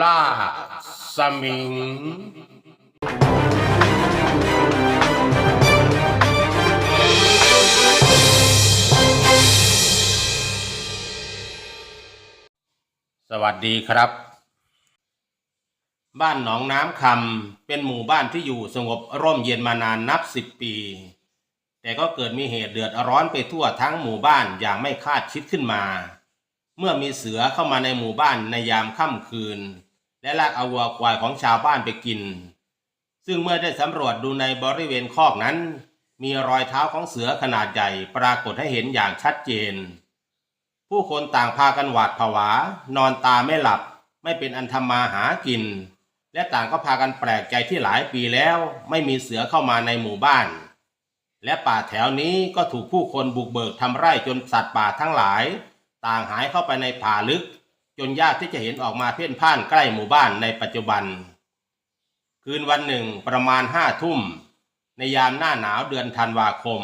ล่าสมิง สวัสดีครับ บ้านหนองน้ำคำเป็นหมู่บ้านที่อยู่สงบร่มเย็นมานานนับสิบปี แต่ก็เกิดมีเหตุเดือดร้อนไปทั่วทั้งหมู่บ้านอย่างไม่คาดคิดขึ้นมา เมื่อมีเสือเข้ามาในหมู่บ้านในยามค่ำคืน และลากเอาวัวควายของชาวบ้านไปกิน ซึ่งเมื่อได้สำรวจดูในบริเวณคอกนั้น มีรอยเท้าของเสือขนาดใหญ่ปรากฏให้เห็นอย่างชัดเจน ผู้คนต่างพากันหวาดผวา นอนตาไม่หลับ ไม่เป็นอันทำมาหากิน และต่างก็พากันแปลกใจที่หลายปีแล้ว ไม่มีเสือเข้ามาในหมู่บ้าน และป่าแถวนี้ก็ถูกผู้คนบุกเบิกทำไร่จนสัตว์ป่าทั้งหลาย ต่างหายเข้าไปในป่าลึก จนยากที่จะเห็นออกมาเพ่นพ่านใกล้หมู่บ้านในปัจจุบัน คืนวันหนึ่งประมาณห้าทุ่ม ในยามหน้าหนาวเดือนธันวาคม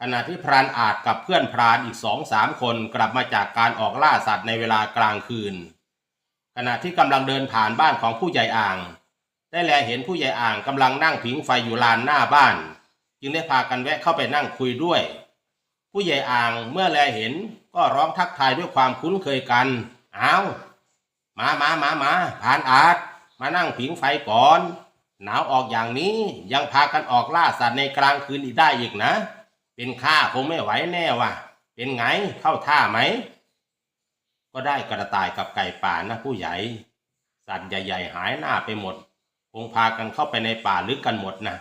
ขณะที่พรานอาจกับเพื่อนพรานอีกสองสามคนกลับมาจากการออกล่าสัตว์ในเวลากลางคืน ขณะที่กำลังเดินผ่านบ้านของผู้ใหญ่อ่าง ได้แลเห็นผู้ใหญ่อ่างกำลังนั่งผิงไฟอยู่ลานหน้าบ้าน จึงได้พากันแวะเข้าไปนั่งคุยด้วย ผู้ใหญ่อ่างเมื่อแลเห็น ก็ร้องทักทายด้วยความคุ้นเคยกันเอามามามามาผ่านอาจมานั่งผิงไฟก่อน หนาวออกอย่างนี้ยังพากันออกล่าสัตว์ในกลางคืนอีกได้อีกนะ เป็นข้าคงไม่ไหวแน่ว่ะ เป็นไงเข้าท่าไหม ก็ได้กระต่ายกับไก่ป่านะผู้ใหญ่ สัตว์ใหญ่ ๆ หายหน้าไปหมด คงพากันเข้าไปในป่าลึกกันหมดนะ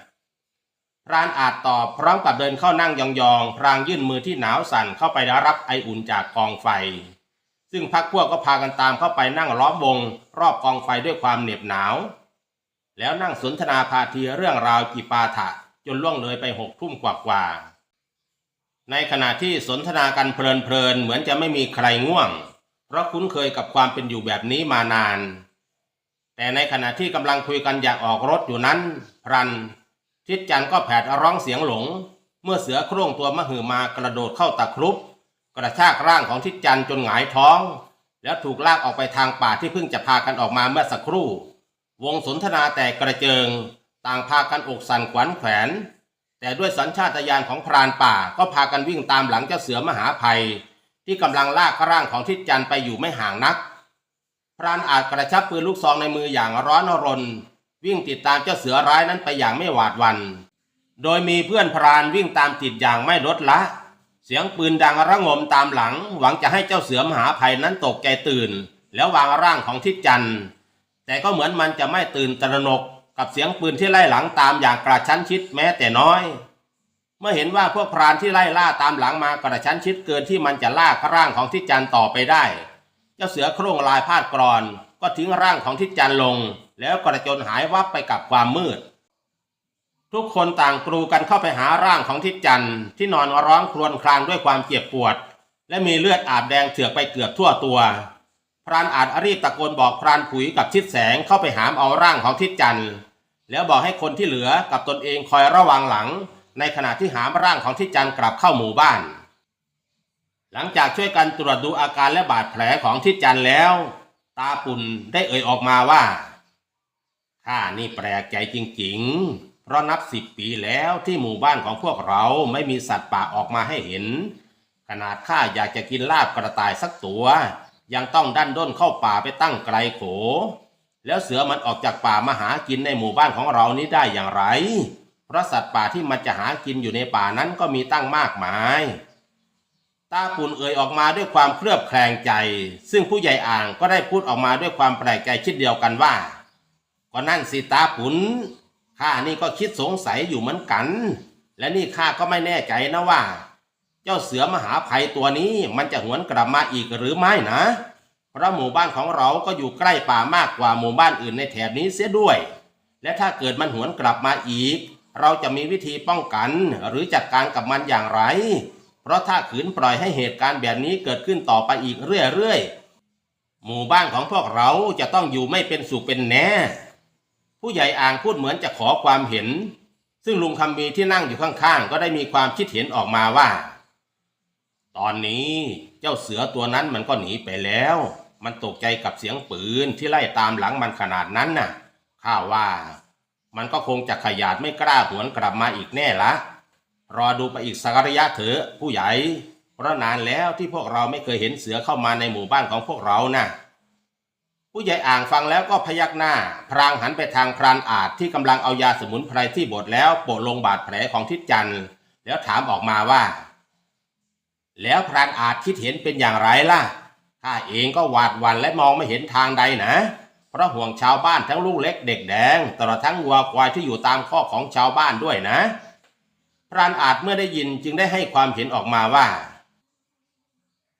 พรานอาจตอบพร้อมกับเดินเข้านั่งยองๆ พรางยื่นมือที่หนาวสั่นเข้าไปรับไออุ่นจากกองไฟ ซึ่งพักพวกก็พากันตามเข้าไปนั่งล้อมวง รอบกองไฟด้วยความเหน็บหนาว แล้วนั่งสนทนาพาทีเรื่องราวกีปาถะจนล่วงเลยไปหกทุ่มกว่าๆ ในขณะที่สนทนากันเพลินๆ เหมือนจะไม่มีใครง่วง เพราะคุ้นเคยกับความเป็นอยู่แบบนี้มานาน แต่ในขณะที่กำลังคุยกันอยากออกรถอยู่นั้นพรัน ทิดจันทร์ก็แผดร้องเสียงหลง เมื่อเสือโคร่งตัวมหือมากระโดดเข้าตะครุบ กระชากร่างของทิดจันทร์จนหงายท้อง แล้วถูกลากออกไปทางป่าที่เพิ่งจะพากันออกมาเมื่อสักครู่ วงสนทนาแตกกระเจิง ต่างพากันอกสั่นขวัญแขวน แต่ด้วยสัญชาตญาณของพรานป่าก็พากันวิ่งตามหลังเจ้าเสือมหาภัย ที่กำลังลากร่างของทิดจันทร์ไปอยู่ไม่ห่างนักพรานอาจกระชับปืนลูกซองในมืออย่างร้อนรน วิ่งติดตามเจ้าเสือร้ายนั้นไปอย่างไม่หวาดวัน โดยมีเพื่อนพรานวิ่งตามติดอย่างไม่ลดละ เสียงปืนดังระงมตามหลัง หวังจะให้เจ้าเสือมหาภัยนั้นตกใจตื่น แล้ววางร่างของทิดจันทร์แต่ก็เหมือนมันจะไม่ตื่นตระหนกกับเสียงปืนที่ไล่หลังตามอย่างกระชั้นชิดแม้แต่น้อย เมื่อเห็นว่าพวกพรานที่ไล่ล่าตามหลังมากระชั้นชิดเกินที่มันจะลากร่างของทิดจันทร์ต่อไปได้ เจ้าเสือโคร่งลายพาดกรอนก็ทิ้งร่างของทิดจันทร์ลง แล้วกระโจนหายวับไปกับความมืด ทุกคนต่างกรูกันเข้าไปหาร่างของทิดจันทร์ที่นอนร้องครวญครางด้วยความเจ็บปวด และมีเลือดอาบแดงเถือกไปเกือบทั่วตัว พรานอาจรีบตะโกนบอกพรานผุยกับทิดแสงเข้าไปหามเอาร่างของทิดจันทร์แล้วบอกให้คนที่เหลือกับตนเองคอยระวังหลัง ในขณะที่หามร่างของทิดจันทร์กลับเข้าหมู่บ้าน หลังจากช่วยกันตรวจดูอาการและบาดแผลของทิดจันทร์แล้ว ตาปุ่นได้เอ่ยออกมาว่า ข้านี่แปลกใจจริงๆ เพราะนับสิบปีแล้วที่หมู่บ้านของพวกเราไม่มีสัตว์ป่าออกมาให้เห็น ขนาดข้าอยากจะกินลาบกระต่ายสักตัว ยังต้องดันด้นเข้าป่าไปตั้งไกลโข แล้วเสือมันออกจากป่ามาหากินในหมู่บ้านของเรานี้ได้อย่างไร เพราะสัตว์ป่าที่มันจะหากินอยู่ในป่านั้นก็มีตั้งมากมายตาปุ่นเอ่ยออกมาด้วยความเคลือบแคลงใจ ซึ่งผู้ใหญ่อ่างก็ได้พูดออกมาด้วยความแปลกใจช่นเดียวกันว่า ก็นั่นสิตาปุ่นข้านี่ก็คิดสงสัยอยู่เหมือนกัน และนี่ข้าก็ไม่แน่ใจนะว่า เจ้าเสือมหาภัยตัวนี้มันจะหวนกลับมาอีกหรือไม่นะ เพราะหมู่บ้านของเราก็อยู่ใกล้ป่ามากกว่าหมู่บ้านอื่นในแถบนี้เสียด้วย และถ้าเกิดมันหวนกลับมาอีก เราจะมีวิธีป้องกันหรือจัดการกับมันอย่างไร เพราะถ้าขืนปล่อยให้เหตุการณ์แบบนี้เกิดขึ้นต่อไปอีกเรื่อยๆหมู่บ้านของพวกเราจะต้องอยู่ไม่เป็นสุขเป็นแน่ ผู้ใหญ่อ่างพูดเหมือนจะขอความเห็น ซึ่งลุงคำมีที่นั่งอยู่ข้างๆ ก็ได้มีความคิดเห็นออกมาว่า ตอนนี้เจ้าเสือตัวนั้นมันก็หนีไปแล้ว มันตกใจกับเสียงปืนที่ไล่ตามหลังมันขนาดนั้นน่ะ ข้าว่า มันก็คงจะขยาดไม่กล้าหวนกลับมาอีกแน่ละ รอดูไปอีกสักระยะเถอะผู้ใหญ่ เพราะนานแล้วที่พวกเราไม่เคยเห็นเสือเข้ามาในหมู่บ้านของพวกเราน่ะ ผู้ใหญ่อ่างฟังแล้วก็พยักหน้า พรางหันไปทางพรานอาจที่กำลังเอายาสมุนไพรที่บดแล้วโปะลงบาดแผลของทิศจันทร์แล้วถามออกมาว่า แล้วพรานอาจคิดเห็นเป็นอย่างไรล่ะข้าเองก็หวาดหวั่นและมองไม่เห็นทางใดนะ เพราะห่วงชาวบ้านทั้งลูกเล็กเด็กแดงตลอดทั้งวัวควายที่อยู่ตามข้อของชาวบ้านด้วยนะ พรานอาจเมื่อได้ยินจึงได้ให้ความเห็นออกมาว่า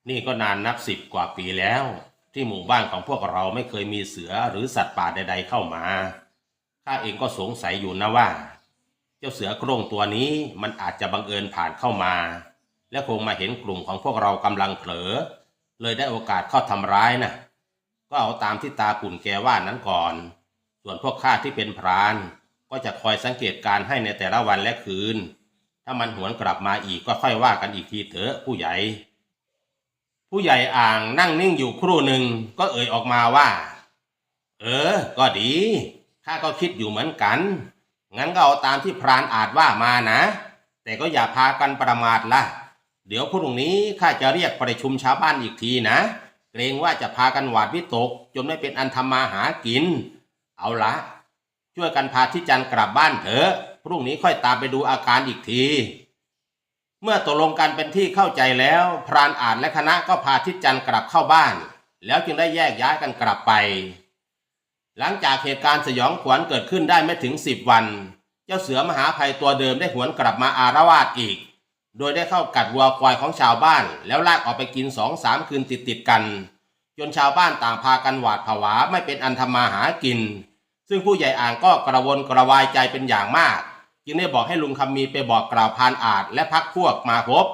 นี่ก็นานนับสิบกว่าปีแล้ว ที่หมู่บ้านของพวกเราไม่เคยมีเสือหรือสัตว์ป่าใด ๆ เข้ามา ข้าเองก็สงสัยอยู่นะว่า เจ้าเสือโคร่งตัวนี้มันอาจจะบังเอิญผ่านเข้ามา และคงมาเห็นกลุ่มของพวกเรากำลังเผลอ เลยได้โอกาสเข้าทำร้ายนะก็เอาตามที่ตาปุ่นแกว่านั้นก่อน ส่วนพวกข้าที่เป็นพราน ก็จะคอยสังเกตการให้ในแต่ละวันและคืน ถ้ามันหวนกลับมาอีกก็ค่อยว่ากันอีกทีเถอะผู้ใหญ่ ผู้ใหญ่อ่างนั่งนิ่งอยู่ครู่หนึ่งก็เอ่ยออกมาว่า เออ ก็ดีข้าก็คิดอยู่เหมือนกัน งั้นก็เอาตามที่พรานอาจว่ามานะ แต่ก็อย่าพากันประมาทละเดี๋ยวพรุ่งนี้ข้าจะเรียกประชุมชาวบ้านอีกทีนะ เกรงว่าจะพากันหวาดวิตก จนไม่เป็นอันทำมาหากิน เอาละ ช่วยกันพาทิจันกลับบ้านเถอะ พรุ่งนี้ค่อยตามไปดูอาการอีกที เมื่อตกลงกันเป็นที่เข้าใจแล้ว พรานอ่าจและคณะก็พาทิจันกลับเข้าบ้าน แล้วจึงได้แยกย้ายกันกลับไป หลังจากเหตุการณ์สยองขวัญเกิดขึ้นได้ไม่ถึงสิบวัน เจ้าเสือมหาภัยตัวเดิมได้หวนกลับมาอารวาสอีก โดยได้เข้ากัดวัวควายของชาวบ้าน แล้วลากออกไปกินสองสามคืนติดติดกัน จนชาวบ้านต่างพากันหวาดผวาไม่เป็นอันทำมาหากิน ซึ่งผู้ใหญ่อ่างก็กระวนกระวายใจเป็นอย่างมาก จึงได้บอกให้ลุงคำมีไปบอกกล่าวพรานอาจและพักพวกมาพบ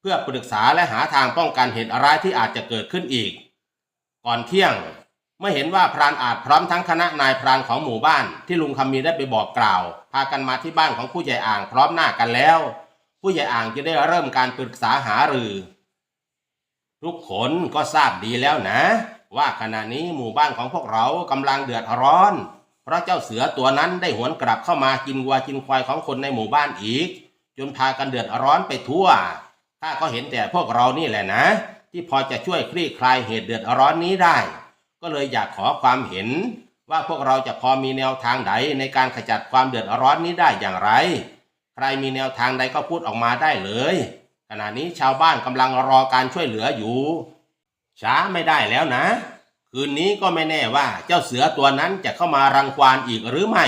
เพื่อปรึกษาและหาทางป้องกันเหตุร้ายที่อาจจะเกิดขึ้นอีก ก่อนเที่ยง เมื่อเห็นว่าพรานอาจพร้อมทั้งคณะนายพรานของหมู่บ้าน ที่ลุงคำมีได้ไปบอกกล่าว พากันมาที่บ้านของผู้ใหญ่อ่างพร้อมหน้ากันแล้ว ผู้ใหญ่อ่างจะได้เริ่มการปรึกษาหารือ ทุกคนก็ทราบดีแล้วนะ ว่าขณะนี้หมู่บ้านของพวกเรากำลังเดือดร้อน พราะเจ้าเสือตัวนั้นได้หวนกลับเข้ามากินวัวกินควายของคนในหมู่บ้านอีก จนพากันเดือดร้อนไปทั่วข้าก็เห็นแต่พวกเรานี่แหละนะ ที่พอจะช่วยคลี่คลายเหตุเดือดร้อนนี้ได้ ก็เลยอยากขอความเห็น ว่าพวกเราจะพอมีแนวทางใดในการขจัดความเดือดร้อนนี้ได้อย่างไร ใครมีแนวทางใดก็พูดออกมาได้เลยขณะนี้ชาวบ้านกำลังรอการช่วยเหลืออยู่ ช้าไม่ได้แล้วนะ คืนนี้ก็ไม่แน่ว่าเจ้าเสือตัวนั้นจะเข้ามารังควานอีกหรือไม่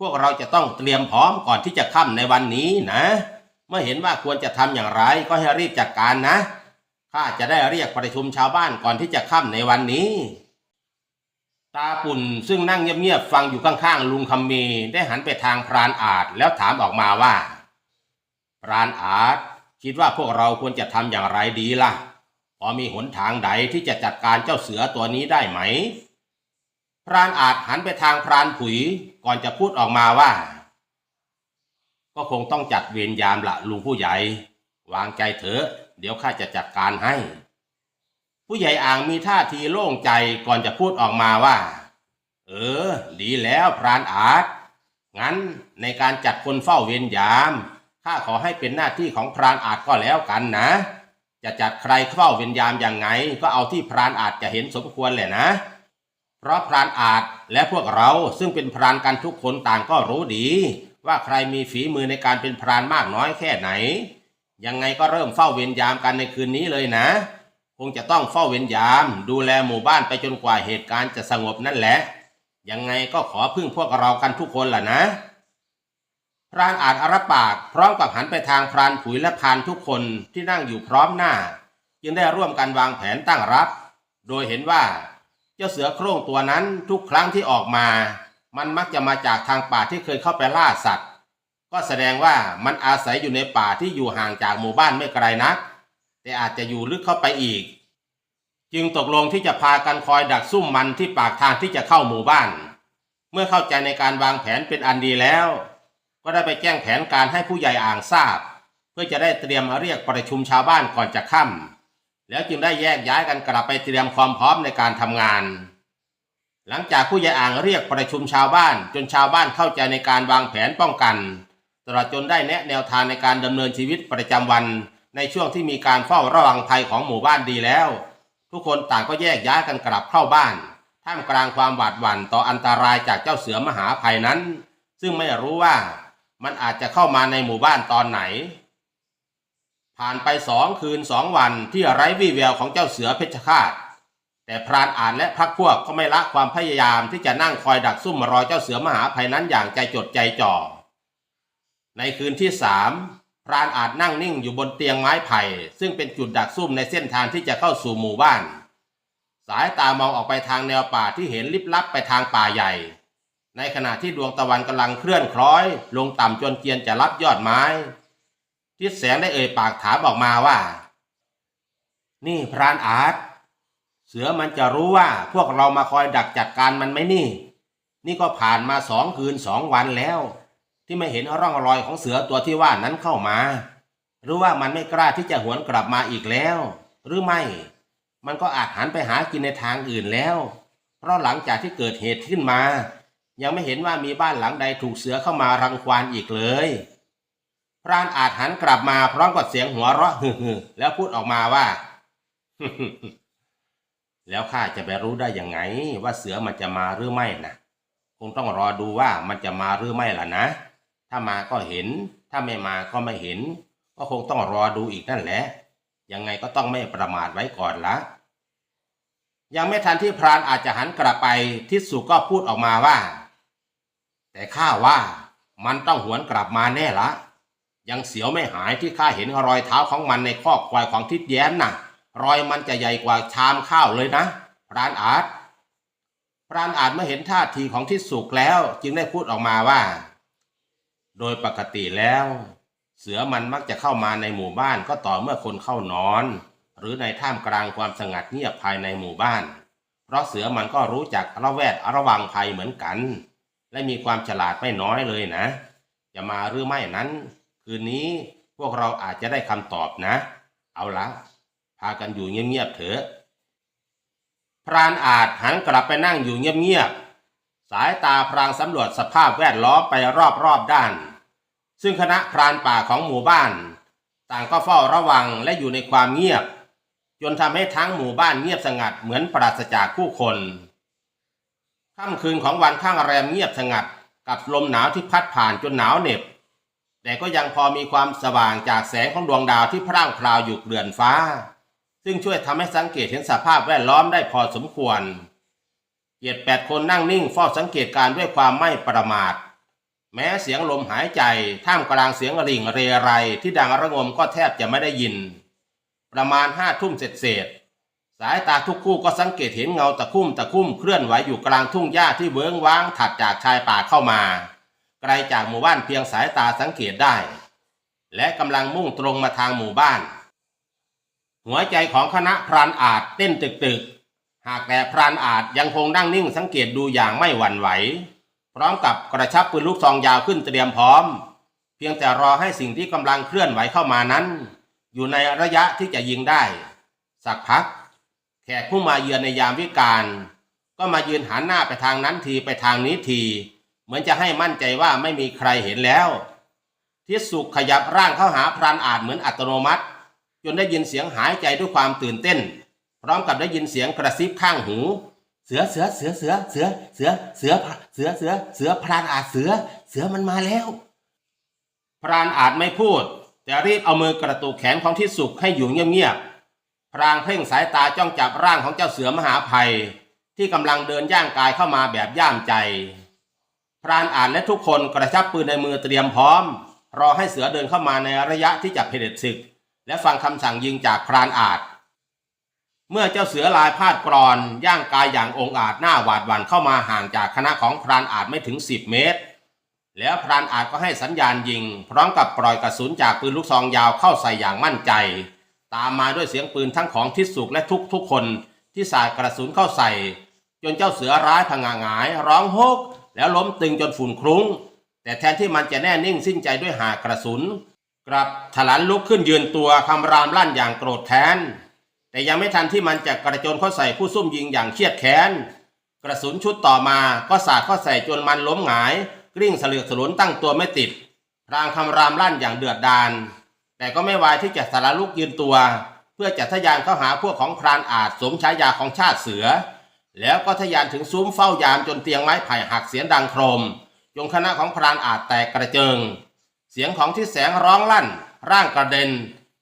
พวกเราจะต้องเตรียมพร้อมก่อนที่จะค่ำในวันนี้นะ เมื่อเห็นว่าควรจะทำอย่างไรก็ให้รีบจัดการนะข้าจะได้เรียกประชุมชาวบ้านก่อนที่จะค่ำในวันนี้ ตาปุ่นซึ่งนั่งเงียบๆฟังอยู่ข้างๆลุงคำมีได้หันไปทางพรานอาจแล้วถามออกมาว่า พรานอาจคิดว่าพวกเราควรจะทำอย่างไรดีล่ะ พอมีหนทางใดที่จะจัดการเจ้าเสือตัวนี้ได้ไหม พรานอาจหันไปทางพรานผุยก่อนจะพูดออกมาว่า ก็คงต้องจัดเวรยามละลุงผู้ใหญ่ วางใจเถอะ เดี๋ยวข้าจะจัดการให้ ผู้ใหญ่อ่างมีท่าทีโล่งใจก่อนจะพูดออกมาว่า เออ ดีแล้วพรานอาจ งั้นในการจัดคนเฝ้าเวรยามข้าขอให้เป็นหน้าที่ของพรานอาจก็แล้วกันนะ จะจัดใครเฝ้าเวรยามอย่างไง ก็เอาที่พรานอาจจะเห็นสมควรแหละนะ เพราะพรานอาจและพวกเราซึ่งเป็นพรานกันทุกคนต่างก็รู้ดี ว่าใครมีฝีมือในการเป็นพรานมากน้อยแค่ไหน ยังไงก็เริ่มเฝ้าเวรยามกันในคืนนี้เลยนะ คงจะต้องเฝ้าเวรยาม ดูแลหมู่บ้านไปจนกว่าเหตุการณ์จะสงบนั่นแหละ ยังไงก็ขอพึ่งพวกเรากันทุกคนล่ะนะ รานอาจอารับปากพร้อมกับหันไปทางพรานผุยและพรานทุกคนที่นั่งอยู่พร้อมหน้า จึงได้ร่วมกันวางแผนตั้งรับ โดยเห็นว่า เจ้าเสือโคร่งตัวนั้นทุกครั้งที่ออกมา มันมักจะมาจากทางป่าที่เคยเข้าไปล่าสัตว์ ก็แสดงว่ามันอาศัยอยู่ในป่าที่อยู่ห่างจากหมู่บ้านไม่ไกลนัก แต่อาจจะอยู่ลึกเข้าไปอีก จึงตกลงที่จะพากันคอยดักซุ่มมันที่ปากทางที่จะเข้าหมู่บ้าน เมื่อเข้าใจในการวางแผนเป็นอันดีแล้ว ก็ได้ไปแจ้งแผนการให้ผู้ใหญ่อ่างทราบ เพื่อจะได้เตรียมเรียกประชุมชาวบ้านก่อนจะค่แล้วจึงได้แยกย้ายกันกลับไปเตรียมความพร้อมในการทำงาน หลังจากผู้ใหญ่อ่างเรียกประชุมชาวบ้าน จนชาวบ้านเข้าใจในการวางแผนป้องกันตลอดจนได้แนะแนวทางในการดำเนินชีวิตประจำวัน ในช่วงที่มีการเฝ้าระวังภัยของหมู่บ้านดีแล้ว ทุกคนต่างก็แยกย้ายกันกลับเข้าบ้าน ท่ามกลางความหวาดหวั่นต่ออันตรายจากเจ้าเสือมหาภัยนั้น ซึ่งไม่รู้ว่า มันอาจจะเข้ามาในหมู่บ้านตอนไหน ผ่านไปสองคืนสองวันที่ไร้วี่แววของเจ้าเสือเพชฌฆาต แต่พรานอ่านและพักพวกก็ไม่ละความพยายามที่จะนั่งคอยดักซุ่มรอเจ้าเสือมหาภัยนั้นอย่างใจจดใจจ่อ ในคืนที่สามพรานอาจนั่งนิ่งอยู่บนเตียงไม้ไผ่ ซึ่งเป็นจุดดักซุ่มในเส้นทางที่จะเข้าสู่หมู่บ้าน สายตามองออกไปทางแนวป่าที่เห็นลิบลับไปทางป่าใหญ่ ในขณะที่ดวงตะวันกำลังเคลื่อนคล้อย ลงต่ำจนเกียนจะรับยอดไม้ ทิศแสงได้เอ่ยปากถามออกมาว่า นี่พรานอาจเสือมันจะรู้ว่าพวกเรามาคอยดักจัดการมันไหมนี่ นี่ก็ผ่านมาสองคืนสองวันแล้ว ที่ไม่เห็นร่องรอยของเสือตัวที่ว่านั้นเข้ามา หรือว่ามันไม่กล้าที่จะหวนกลับมาอีกแล้ว หรือไม่ มันก็อาจหันไปหากินในทางอื่นแล้ว เพราะหลังจากที่เกิดเหตุขึ้นมา ยังไม่เห็นว่ามีบ้านหลังใดถูกเสือเข้ามารังควานอีกเลยพรานอาจหันกลับมาพร้อมกับเสียงหัวเราะฮึ่ๆแล้วพูดออกมาว่า แล้วข้าจะไปรู้ได้ยังไง ว่าเสือมันจะมาหรือไม่นะคงต้องรอดูว่ามันจะมาหรือไม่ล่ะนะ ถ้ามาก็เห็น ถ้าไม่มาก็ไม่เห็น ก็คงต้องรอดูอีกนั่นแหละ ยังไงก็ต้องไม่ประมาทไว้ก่อนละยังไม่ทันที่พรานอาจจะหันกลับไปทิศสุก็พูดออกมาว่า แต่ข้าว่ามันต้องหวนกลับมาแน่ละ ยังเสียวไม่หายที่ข้าเห็นรอยเท้าของมันในคอกควายของทิศแย้มน่ะ รอยมันจะใหญ่กว่าชามข้าวเลยนะพรานอาจพรานอาจเมื่อเห็นท่าทีของทิศสุกแล้ว จึงได้พูดออกมาว่า โดยปกติแล้ว เสือมันมักจะเข้ามาในหมู่บ้านก็ต่อเมื่อคนเข้านอน หรือในท่ามกลางความสงัดเงียบภายในหมู่บ้าน เพราะเสือมันก็รู้จักระแวดระวังภัยเหมือนกัน และมีความฉลาดไม่น้อยเลยนะ จะมาหรือไม่นั้น คืนนี้พวกเราอาจจะได้คำตอบนะ เอาละพากันอยู่เงียบๆเถอะ พรานอาจหันกลับไปนั่งอยู่เงียบๆสายตาพรางสำรวจสภาพแวดล้อมไปรอบๆด้าน ซึ่งคณะพรานป่าของหมู่บ้าน ต่างก็เฝ้าระวังและอยู่ในความเงียบ จนทำให้ทั้งหมู่บ้านเงียบสงัดเหมือนปราศจากผู้คน ค่ำคืนของวันข้างแรมเงียบสงัด กับลมหนาวที่พัดผ่านจนหนาวเหน็บ แต่ก็ยังพอมีความสว่างจากแสงของดวงดาวที่พร่างพราวอยู่เกลื่อนฟ้า ซึ่งช่วยทำให้สังเกตเห็นสภาพแวดล้อมได้พอสมควรเหยียดแปดคนนั่งนิ่งเฝ้าสังเกตการณ์ด้วยความไม่ประมาท แม้เสียงลมหายใจท่ามกลางเสียงริ่งเรไรที่ดังระงมก็แทบจะไม่ได้ยิน ประมาณห้าทุ่มเสร็จเสายตาทุกคู่ก็สังเกตเห็นเงาตะคุ่มตะคุ่มเคลื่อนไหวอยู่กลางทุ่งหญ้าที่เบื้องว้างถัดจากชายป่าเข้ามา ไกลจากหมู่บ้านเพียงสายตาสังเกตได้ และกำลังมุ่งตรงมาทางหมู่บ้าน หัวใจของคณะพรานอาจเต้นตึกๆหากแต่พรานอาจยังคงนั่งนิ่งสังเกตดูอย่างไม่หวั่นไหว พร้อมกับกระชับปืนลูกซองยาวขึ้นเตรียมพร้อม เพียงแต่รอให้สิ่งที่กำลังเคลื่อนไหวเข้ามานั้น อยู่ในระยะที่จะยิงได้ สักพัก แขกผู้มาเยือนในยามวิกาลก็มายืนหันหน้าไปทางนั้นทีไปทางนี้ที เหมือนจะให้มั่นใจว่าไม่มีใครเห็นแล้ว ทิศสุขขยับร่างเข้าหาพรานอาจเหมือนอัตโนมัติ จนได้ยินเสียงหายใจด้วยความตื่นเต้น พร้อมกับได้ยินเสียงกระซิบข้างหู เสือเสือเสือเสือเสือเสือเสือเสือเสือเสือพรานอาจเสือ เสือมันมาแล้ว พรานอาจไม่พูด แต่รีบเอามือกระตุกแขนของทิศสุขให้อยู่เงียบๆ พรางเพ่งสายตาจ้องจับร่างของเจ้าเสือมหาภัย ที่กำลังเดินย่างกายเข้ามาแบบย่ามใจ พรานอ่าจและทุกคนกระชับปืนในมือเตรียมพร้อม รอให้เสือเดินเข้ามาในระยะที่จะเผด็จศึก และฟังคำสั่งยิงจากพรานอาจ เมื่อเจ้าเสือลายพาดกรอนย่างกายอย่างองอาจหน้าหวาดหวั่นเข้ามาห่างจากคณะของพรานอาจไม่ถึง 10 เมตร แล้วพรานอาจก็ให้สัญญาณยิง พร้อมกับปล่อยกระสุนจากปืนลูกซองยาวเข้าใส่อย่างมั่นใจ ตามมาด้วยเสียงปืนทั้งของทิศสุกและทุกทุกคนที่สาดกระสุนเข้าใส่ จนเจ้าเสือร้ายผงาหงาย ร้องโฮก แล้วล้มตึงจนฝุ่นคลุ้ง แต่แทนที่มันจะแน่นิ่งสิ้นใจด้วยหากระสุน กลับถลันลุกขึ้นยืนตัวคำรามลั่นอย่างโกรธแค้นแต่ยังไม่ทันที่มันจะกระโจนเข้าใส่ผู้ซุ่มยิงอย่างเครียดแค้นกระสุนชุดต่อมาก็สาดเข้าใส่จนมันล้มหงายกลิ้งสลือกสลุนตั้งตัวไม่ติดรางคำรามลั่นอย่างเดือดดาล แต่ก็ไม่วายที่จะสารลุกยืนตัว เพื่อจะทะยานเข้าหาพวกของพรานอาจสมฉายาของชาติเสือ แล้วก็ทะยานถึงซุ้มเฝ้ายามจนเตียงไม้ไผ่หักเสียงดังโครมจงคณะของพรานอาจแตกกระเจิง เสียงของที่แสงร้องลั่น ร่างกระเด็น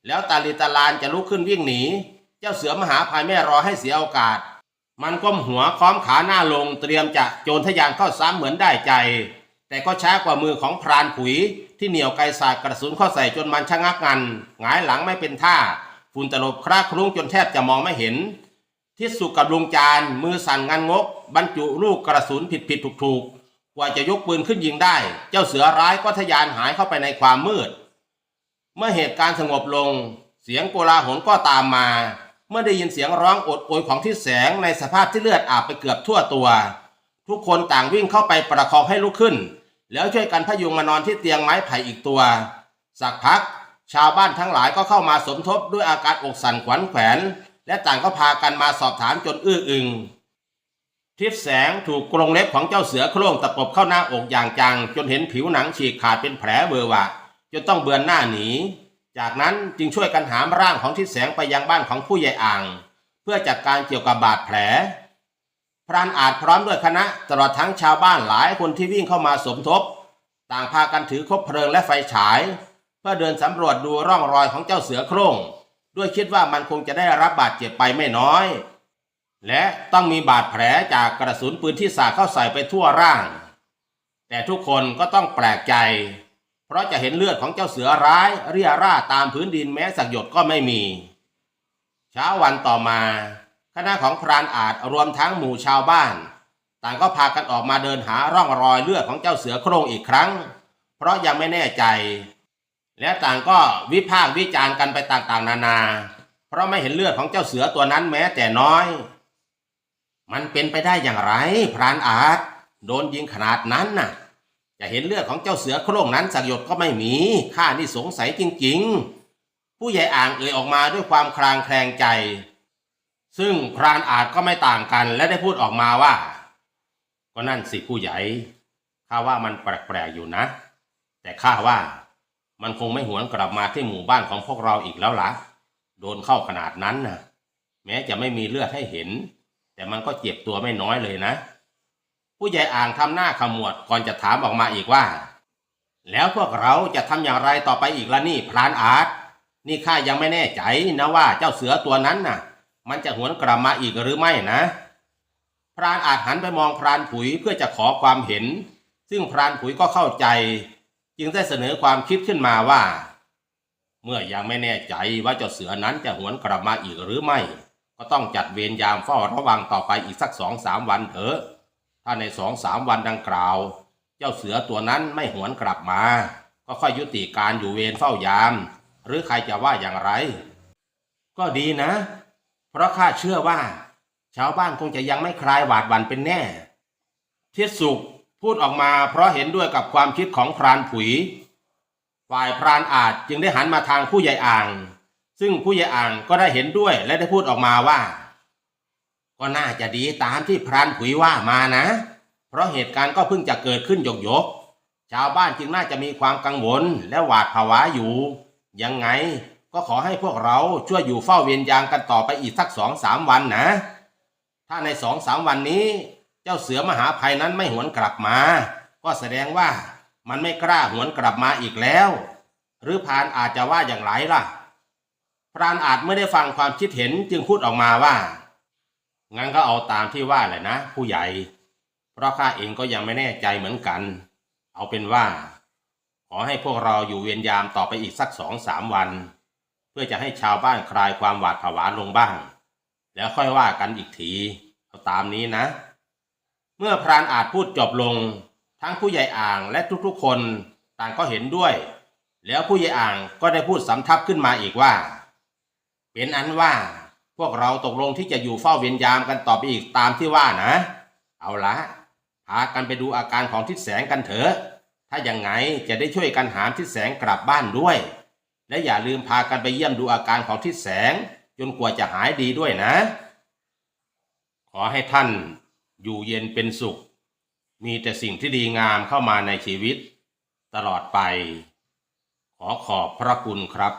แล้วตาลีตาลานจะลุกขึ้นวิ่งหนี เจ้าเสือมหาภัยไม่รอให้เสียโอกาส มันก้มหัวค้อมขาหน้าลงเตรียมจะโจรทะยานเข้าซ้ำเหมือนได้ใจ แต่ก็ช้ากว่ามือของพรานผุย ที่เหนี่ยวไกสาดกระสุนเข้าใส่จนมันชะงักงันหงายหลังไม่เป็นท่า ฝุ่นตลบคราคลุ้งจนแทบจะมองไม่เห็น ทิศสุกับลุงจานมือสั่นงันงก บรรจุลูกกระสุนผิดผิดถูกถูกๆกว่าจะยกปืนขึ้นยิงได้ เจ้าเสือร้ายก็ทะยานหายเข้าไปในความมืด เมื่อเหตุการณ์สงบลง เสียงโกลาหลก็ตามมา เมื่อได้ยินเสียงร้องโอดโอยของที่แสงในสภาพที่เลือดอาบไปเกือบทั่วตัว ทุกคนต่างวิ่งเข้าไปประคองให้ลุกขึ้น แล้วช่วยกันพยุงมานอนที่เตียงไม้ไผ่อีกตัว สักพัก ชาวบ้านทั้งหลายก็เข้ามาสมทบด้วยอาการอกสั่นขวัญแขวน และต่างก็พากันมาสอบถามจนอื้ออึง ทิศแสงถูกกรงเล็บของเจ้าเสือโคร่งตะปบเข้าหน้าอกอย่างจัง จนเห็นผิวหนังฉีกขาดเป็นแผลเวอะหวะจนต้องเบือนหน้าหนี จากนั้นจึงช่วยกันหามร่างของทิศแสงไปยังบ้านของผู้ใหญ่อ่าง เพื่อจัดการเกี่ยวกับบาดแผล พรานอาจพร้อมด้วยคณะตลอดทั้งชาวบ้านหลายคนที่วิ่งเข้ามาสมทบ ต่างพากันถือคบเพลิงและไฟฉาย เพื่อเดินสำรวจดูร่องรอยของเจ้าเสือโคร่งด้วยคิดว่ามันคงจะได้รับบาดเจ็บไปไม่น้อย และต้องมีบาดแผลจากกระสุนปืนที่สาดเข้าใส่ไปทั่วร่าง แต่ทุกคนก็ต้องแปลกใจ เพราะจะเห็นเลือดของเจ้าเสือร้ายเรี่ยราตามพื้นดินแม้สักหยดก็ไม่มี เช้าวันต่อมา คณะของพรานอาจรวมทั้งหมู่ชาวบ้าน ต่างก็พากันออกมาเดินหาร่องรอยเลือดของเจ้าเสือโคร่งอีกครั้ง เพราะยังไม่แน่ใจ และต่างก็วิพากษ์วิจารณ์กันไปต่างๆ นานา เพราะไม่เห็นเลือดของเจ้าเสือตัวนั้นแม้แต่น้อย มันเป็นไปได้อย่างไร พรานอาจโดนยิงขนาดนั้นน่ะ จะเห็นเลือดของเจ้าเสือโคร่งนั้นสักหยดก็ไม่มีข้านี่สงสัยจริง ๆ ผู้ใหญ่อ่างเอ่ยออกมาด้วยความคลางแคลงใจ ซึ่งพรานอาจก็ไม่ต่างกัน และได้พูดออกมาว่า ก็นั่นสิผู้ใหญ่ข้าว่ามันแปลกๆอยู่นะ แต่ข้าว่ามันคงไม่หวนกลับมาที่หมู่บ้านของพวกเราอีกแล้วล่ะ โดนเข้าขนาดนั้นนะแม้จะไม่มีเลือดให้เห็น แต่มันก็เจ็บตัวไม่น้อยเลยนะ ผู้ใหญ่อ่างทำหน้าขมวดก่อนจะถามออกมาอีกว่า แล้วพวกเราจะทำอย่างไรต่อไปอีกล่ะนี่พรานอาร์ตนี่ข้ายังไม่แน่ใจนะว่าเจ้าเสือตัวนั้นน่ะ มันจะหวนกลับมาอีกหรือไม่นะ พรานอาจหันไปมองพรานผุยเพื่อจะขอความเห็น ซึ่งพรานผุยก็เข้าใจ จึงได้เสนอความคิดขึ้นมาว่า เมื่อยังไม่แน่ใจว่าเจ้าเสือนั้นจะหวนกลับมาอีกหรือไม่ ก็ต้องจัดเวรยามเฝ้าระวังต่อไปอีกสักสองสามวันเถอะ ถ้าในสองสามวันดังกล่าว เจ้าเสือตัวนั้นไม่หวนกลับมา ก็ค่อยยุติการอยู่เวรเฝ้ายาม หรือใครจะว่าอย่างไร ก็ดีนะ เพราะข้าเชื่อว่า ชาวบ้านคงจะยังไม่คลายหวาดหวั่นเป็นแน่ ทิศสุขพูดออกมาเพราะเห็นด้วยกับความคิดของพรานผุย ฝ่ายพรานอาจจึงได้หันมาทางผู้ใหญ่อ่าง ซึ่งผู้ใหญ่อ่างก็ได้เห็นด้วยและได้พูดออกมาว่า ก็น่าจะดีตามที่พรานผุยว่ามานะ เพราะเหตุการณ์ก็เพิ่งจะเกิดขึ้นหยกยกชาวบ้านจึงน่าจะมีความกังวลและหวาดผวาอยู่ ยังไง ก็ขอให้พวกเราช่วยอยู่เฝ้าเวียนยางกันต่อไปอีกสักสองสามวันนะ ถ้าในสองสามวันนี้เจ้าเสือมหาภัยนั้นไม่หวนกลับมา ก็แสดงว่ามันไม่กล้าหวนกลับมาอีกแล้ว หรือพรานอาจจะว่าอย่างไรล่ะ พรานอาจไม่ได้ฟังความคิดเห็นจึงพูดออกมาว่า งั้นก็เอาตามที่ว่าแหละนะ ผู้ใหญ่ เพราะข้าเองก็ยังไม่แน่ใจเหมือนกัน เอาเป็นว่า ขอให้พวกเราอยู่เวียนยามต่อไปอีกสักสองสามวัน พื่อจะให้ชาวบ้านคลายความหวาดผวาลงบ้าง แล้วค่อยว่ากันอีกทีเอาตามนี้นะ เมื่อพรานอาจพูดจบลง ทั้งผู้ใหญ่อ่างและทุกๆ คนต่างก็เห็นด้วย แล้วผู้ใหญ่อ่างก็ได้พูดสำทับขึ้นมาอีกว่า เป็นอันว่าพวกเราตกลงที่จะอยู่เฝ้าเวียนยามกันต่อไปอีกตามที่ว่านะ เอาละพากันไปดูอาการของทิศแสงกันเถอะ ถ้าอย่างไงจะได้ช่วยกันหามทิศแสงกลับบ้านด้วย และอย่าลืมพากันไปเยี่ยมดูอาการของทิศแสง จนกว่าจะหายดีด้วยนะ ขอให้ท่านอยู่เย็นเป็นสุข มีแต่สิ่งที่ดีงามเข้ามาในชีวิต ตลอดไป ขอขอบพระคุณครับ